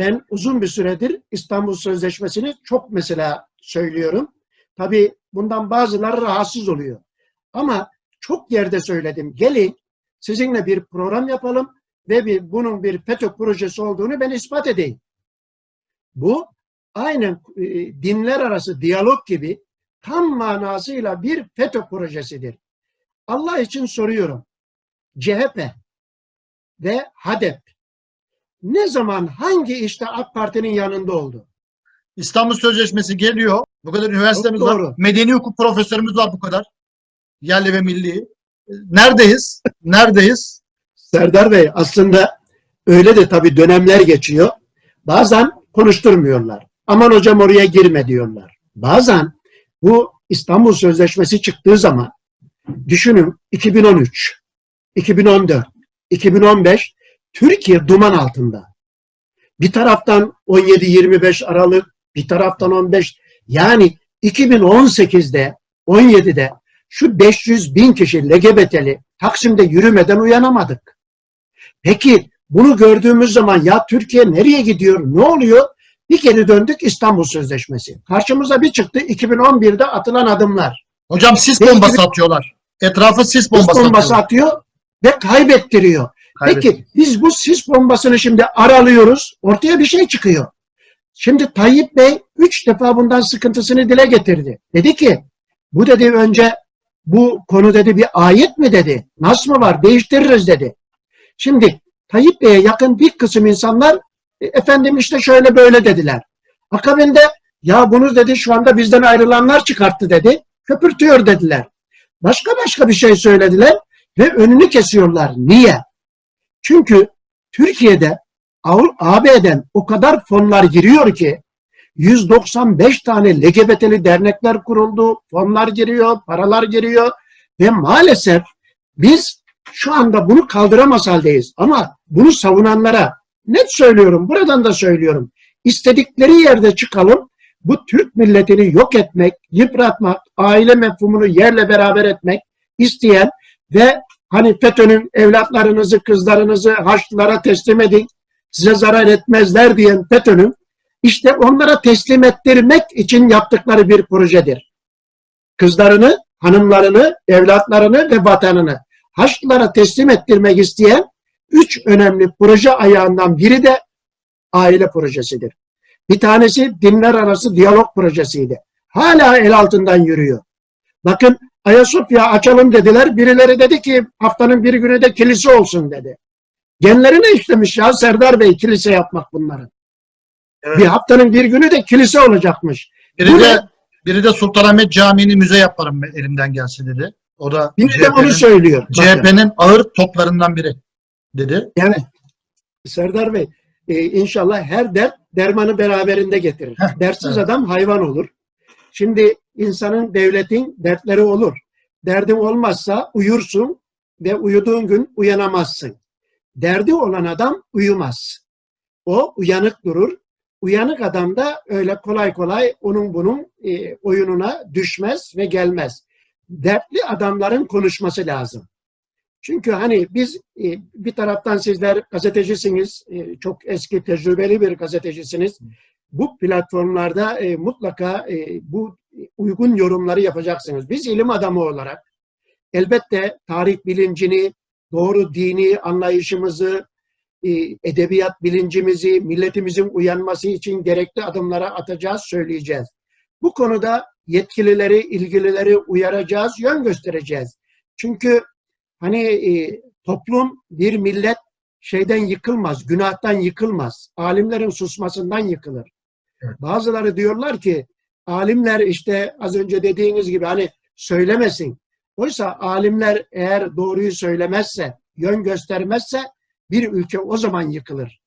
Ben uzun bir süredir İstanbul Sözleşmesi'ni çok mesela söylüyorum. Tabii bundan bazıları rahatsız oluyor. Ama çok yerde söyledim. Gelin sizinle bir program yapalım ve bir, bunun bir FETÖ projesi olduğunu ben ispat edeyim. Bu aynen e, dinler arası diyalog gibi tam manasıyla bir FETÖ projesidir. Allah için soruyorum. CHP ve HADEP ne zaman hangi işte AK Parti'nin yanında oldu? İstanbul Sözleşmesi geliyor. Bu kadar üniversitemiz Çok var. doğru. Medeni hukuk profesörümüz var bu kadar. Yerli ve milli. Neredeyiz? Neredeyiz? Serdar Bey aslında öyle de tabii dönemler geçiyor. Bazen konuşturmuyorlar. Aman hocam oraya girme diyorlar. Bazen bu İstanbul Sözleşmesi çıktığı zaman düşünün 2013, 2014, 2015 Türkiye duman altında. Bir taraftan 17-25 Aralık, bir taraftan 15 yani 2018'de 17'de şu 500 bin kişi LGBT'li Taksim'de yürümeden uyanamadık. Peki bunu gördüğümüz zaman ya Türkiye nereye gidiyor, ne oluyor? Bir geri döndük İstanbul Sözleşmesi. Karşımıza bir çıktı 2011'de atılan adımlar. Hocam sis bombası atıyorlar. Etrafı sis Sis bombası, bombası atıyorlar. atıyor ve kaybettiriyor. Peki biz bu sis bombasını şimdi aralıyoruz. Ortaya bir şey çıkıyor. Şimdi Tayyip Bey üç defa bundan sıkıntısını dile getirdi. Dedi ki bu dedi önce bu konu dedi bir ayet mi dedi. Nas mı var değiştiririz dedi. Şimdi Tayyip Bey'e yakın bir kısım insanlar "E, efendim işte şöyle böyle dediler. Akabinde ya bunu dedi şu anda bizden ayrılanlar çıkarttı dedi. Köpürtüyor dediler. Başka başka bir şey söylediler ve önünü kesiyorlar. Niye? Çünkü Türkiye'de AB'den o kadar fonlar giriyor ki 195 tane LGBT'li dernekler kuruldu, fonlar giriyor, paralar giriyor ve maalesef biz şu anda bunu kaldıramaz haldeyiz. Ama bunu savunanlara net söylüyorum, buradan da söylüyorum. İstedikleri yerde çıkalım, bu Türk milletini yok etmek, yıpratmak, aile mefhumunu yerle beraber etmek isteyen ve hani FETÖ'nün evlatlarınızı, kızlarınızı Haçlılara teslim edin, size zarar etmezler diyen FETÖ'nün işte onlara teslim ettirmek için yaptıkları bir projedir. Kızlarını, hanımlarını, evlatlarını ve vatanını Haçlılara teslim ettirmek isteyen üç önemli proje ayağından biri de aile projesidir. Bir tanesi dinler arası diyalog projesiydi. Hala el altından yürüyor. Bakın Ayasofya açalım dediler. Birileri dedi ki haftanın bir günü de kilise olsun dedi. Genlerine işlemiş ya Serdar Bey kilise yapmak bunların. Evet. Bir haftanın bir günü de kilise olacakmış. Biri Bu de, ne? biri de Sultanahmet Camii'ni müze yaparım elimden gelse dedi. O da Bir de bunu söylüyor. CHP'nin ağır toplarından biri dedi. Yani Serdar Bey e, inşallah her dert dermanı beraberinde getirir. Heh, Dertsiz evet. adam hayvan olur. Şimdi insanın, devletin dertleri olur. Derdin olmazsa uyursun ve uyuduğun gün uyanamazsın. Derdi olan adam uyumaz. O uyanık durur. Uyanık adam da öyle kolay kolay onun bunun e, oyununa düşmez ve gelmez. Dertli adamların konuşması lazım. Çünkü hani biz e, bir taraftan sizler gazetecisiniz, e, çok eski tecrübeli bir gazetecisiniz. Bu platformlarda e, mutlaka e, bu uygun yorumları yapacaksınız. Biz ilim adamı olarak elbette tarih bilincini, doğru dini anlayışımızı, e, edebiyat bilincimizi, milletimizin uyanması için gerekli adımlara atacağız, söyleyeceğiz. Bu konuda yetkilileri, ilgilileri uyaracağız, yön göstereceğiz. Çünkü hani e, toplum, bir millet şeyden yıkılmaz, günahtan yıkılmaz. Alimlerin susmasından yıkılır. Bazıları diyorlar ki alimler işte az önce dediğiniz gibi hani söylemesin. Oysa alimler eğer doğruyu söylemezse, yön göstermezse bir ülke o zaman yıkılır.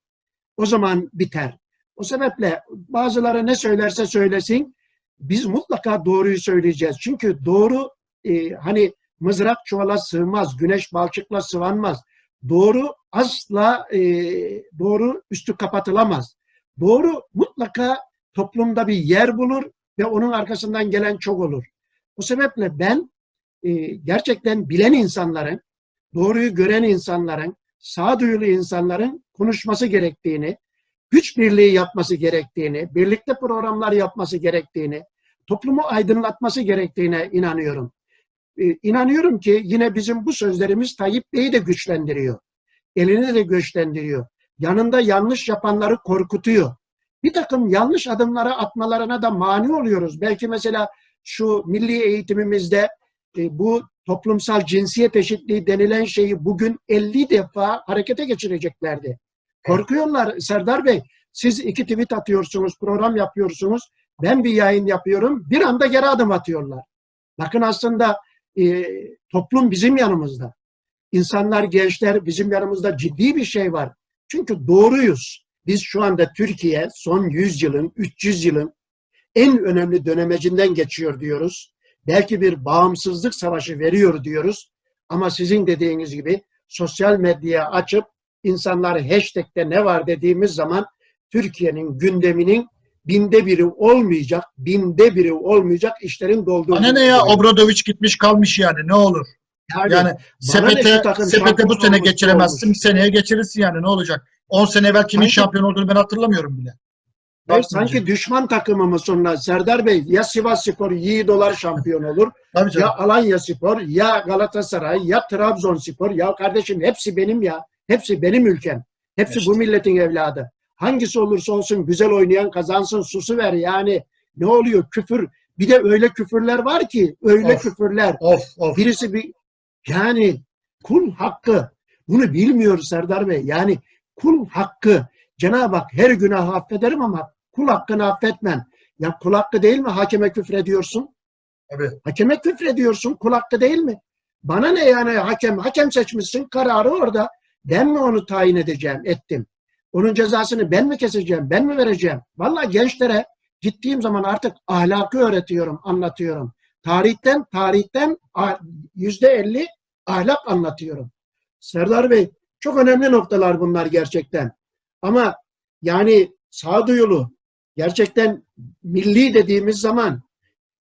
O zaman biter. O sebeple bazıları ne söylerse söylesin biz mutlaka doğruyu söyleyeceğiz. Çünkü doğru e, hani mızrak çuvala sığmaz, güneş balçıkla sıvanmaz. Doğru asla e, doğru üstü kapatılamaz. Doğru mutlaka toplumda bir yer bulur ve onun arkasından gelen çok olur. O sebeple ben e, gerçekten bilen insanların, doğruyu gören insanların, sağduyulu insanların konuşması gerektiğini, güç birliği yapması gerektiğini, birlikte programlar yapması gerektiğini, toplumu aydınlatması gerektiğine inanıyorum. Ee, İnanıyorum ki yine bizim bu sözlerimiz Tayyip Bey'i de güçlendiriyor. Elini de güçlendiriyor. Yanında yanlış yapanları korkutuyor. Bir takım yanlış adımlara atmalarına da mani oluyoruz. Belki mesela şu milli eğitimimizde e, bu toplumsal cinsiyet eşitliği denilen şeyi bugün 50 defa harekete geçireceklerdi. Korkuyorlar Serdar Bey. Siz iki tweet atıyorsunuz, program yapıyorsunuz. Ben bir yayın yapıyorum. Bir anda geri adım atıyorlar. Bakın aslında e, toplum bizim yanımızda. İnsanlar, gençler bizim yanımızda ciddi bir şey var. Çünkü doğruyuz. Biz şu anda Türkiye son 100 yılın, 300 yılın en önemli dönemecinden geçiyor diyoruz. Belki bir bağımsızlık savaşı veriyor diyoruz. Ama sizin dediğiniz gibi sosyal medyaya açıp insanlar hashtag'te ne var dediğimiz zaman Türkiye'nin gündeminin binde biri olmayacak, binde biri olmayacak işlerin dolduğunu. Bana ne ya Obradoviç gitmiş kalmış yani ne olur. Yani, Yani sepete, sepete bu sene geçiremezsin. olmuş. Seneye geçirirsin yani ne olacak? 10 sene evvel kimin Sanki- şampiyon olduğunu ben hatırlamıyorum bile. Bak sanki şimdi. düşman takımı mı sonra Serdar Bey ya Sivas Spor Yiğidolar şampiyon olur ya Alanya Spor ya Galatasaray ya Trabzonspor ya kardeşim hepsi benim ya. Hepsi benim ülkem. Hepsi İşte. bu milletin evladı. Hangisi olursa olsun güzel oynayan kazansın susu ver yani. Ne oluyor küfür? Bir de öyle küfürler var ki öyle Of. küfürler. Of of. Birisi bir yani kul hakkı. Bunu bilmiyoruz Serdar Bey. Yani kul hakkı. Cenab-ı Hak her günahı affederim ama kul hakkını affetmem. Ya kul hakkı değil mi hakeme küfrediyorsun? Tabii. Hakeme küfrediyorsun. Kul hakkı değil mi? Bana ne yani hakem? Hakem seçmişsin. Kararı orada. Ben mi onu tayin edeceğim? Ettim. Onun cezasını ben mi keseceğim? Ben mi vereceğim? Vallahi gençlere gittiğim zaman artık ahlakı öğretiyorum, anlatıyorum. Tarihten, tarihten yüzde elli ahlak anlatıyorum. Serdar Bey, çok önemli noktalar bunlar gerçekten. Ama yani sağduyulu, gerçekten milli dediğimiz zaman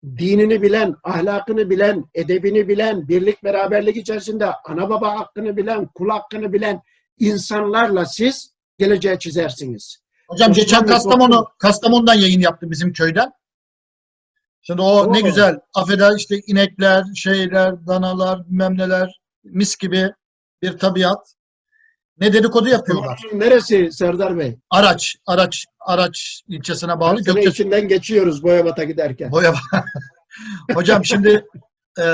dinini bilen, ahlakını bilen, edebini bilen, birlik beraberlik içerisinde ana baba hakkını bilen, kul hakkını bilen insanlarla siz geleceği çizersiniz. Hocam geçen Kastamonu, Kastamonu'dan yayın yaptı bizim köyden. Şimdi o ne Oo. güzel. Affeder işte inekler, şeyler, danalar, bilmem neler, mis gibi bir tabiat. Ne dedikodu yapıyorlar. Neresi Serdar Bey? Araç, Araç, Araç ilçesine bağlı Gökçe içinden geçiyoruz Boyabat'a giderken. Boya Hocam şimdi e,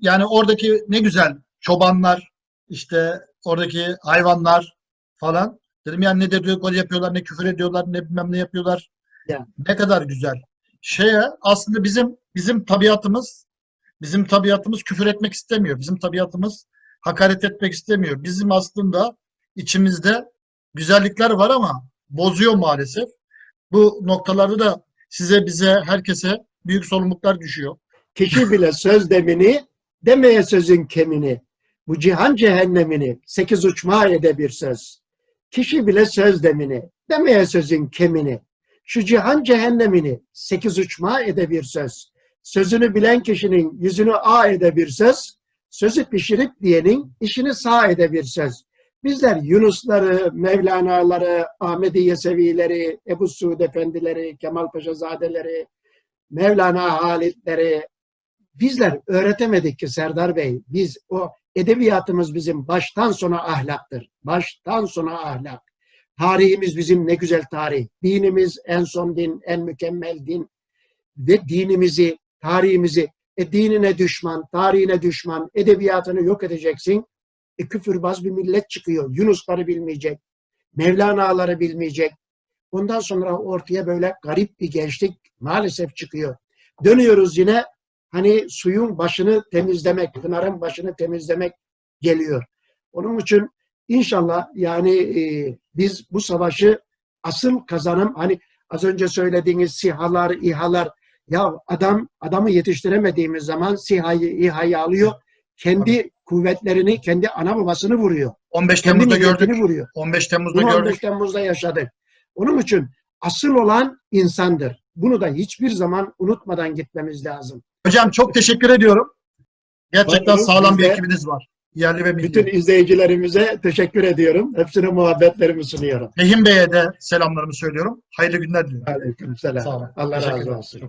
yani oradaki ne güzel çobanlar işte oradaki hayvanlar falan. Dedim yani ne dedikodu yapıyorlar, ne küfür ediyorlar, ne bilmem ne yapıyorlar. Ya. Ne kadar güzel. Şeye aslında bizim bizim tabiatımız bizim tabiatımız küfür etmek istemiyor. Bizim tabiatımız hakaret etmek istemiyor. Bizim aslında içimizde güzellikler var ama bozuyor maalesef. Bu noktalarda da size, bize, herkese büyük sorumluluklar düşüyor. Kişi bile söz demini, demeye sözün kemini. Bu cihan cehennemini, sekiz uçma ede bir söz. Kişi bile söz demini, demeye sözün kemini. Şu cihan cehennemini, sekiz uçma ede bir söz. Sözünü bilen kişinin yüzünü a ede bir söz. Sözü pişirip diyenin işini sağ ede bir söz. Bizler Yunusları, Mevlana'ları, Ahmedi Yesevileri, Ebu Suud Efendileri, Kemal Paşazadeleri, Mevlana Halitleri bizler öğretemedik ki Serdar Bey. Biz o edebiyatımız bizim baştan sona ahlaktır. Baştan sona ahlak. Tarihimiz bizim ne güzel tarih. Dinimiz en son din, en mükemmel din. Ve dinimizi, tarihimizi, e, dinine düşman, tarihine düşman, edebiyatını yok edeceksin. E, küfürbaz bir millet çıkıyor. Yunusları bilmeyecek, Mevlana'ları bilmeyecek. Ondan sonra ortaya böyle garip bir gençlik maalesef çıkıyor. Dönüyoruz yine hani suyun başını temizlemek, pınarın başını temizlemek geliyor. Onun için inşallah yani e, biz bu savaşı asıl kazanım hani az önce söylediğiniz sihalar, İHA'lar ya adam adamı yetiştiremediğimiz zaman SİHA'yı, İHA'yı alıyor. Kendi kuvvetlerini, kendi ana babasını vuruyor. 15 Kendi Temmuz'da gördük. vuruyor. 15 Temmuz'da Bunu gördük. 15 Temmuz'da yaşadık. Onun için asıl olan insandır. Bunu da hiçbir zaman unutmadan gitmemiz lazım. Hocam çok teşekkür ediyorum. Gerçekten Buyurun, sağlam bir ekibiniz var. Yerli ve milli. Bütün izleyicilerimize teşekkür ediyorum. Hepsine muhabbetlerimi sunuyorum. Fehim Bey'e de selamlarımı söylüyorum. Hayırlı günler diliyorum. Aleyküm selam. Sağ olun. Allah razı olsun.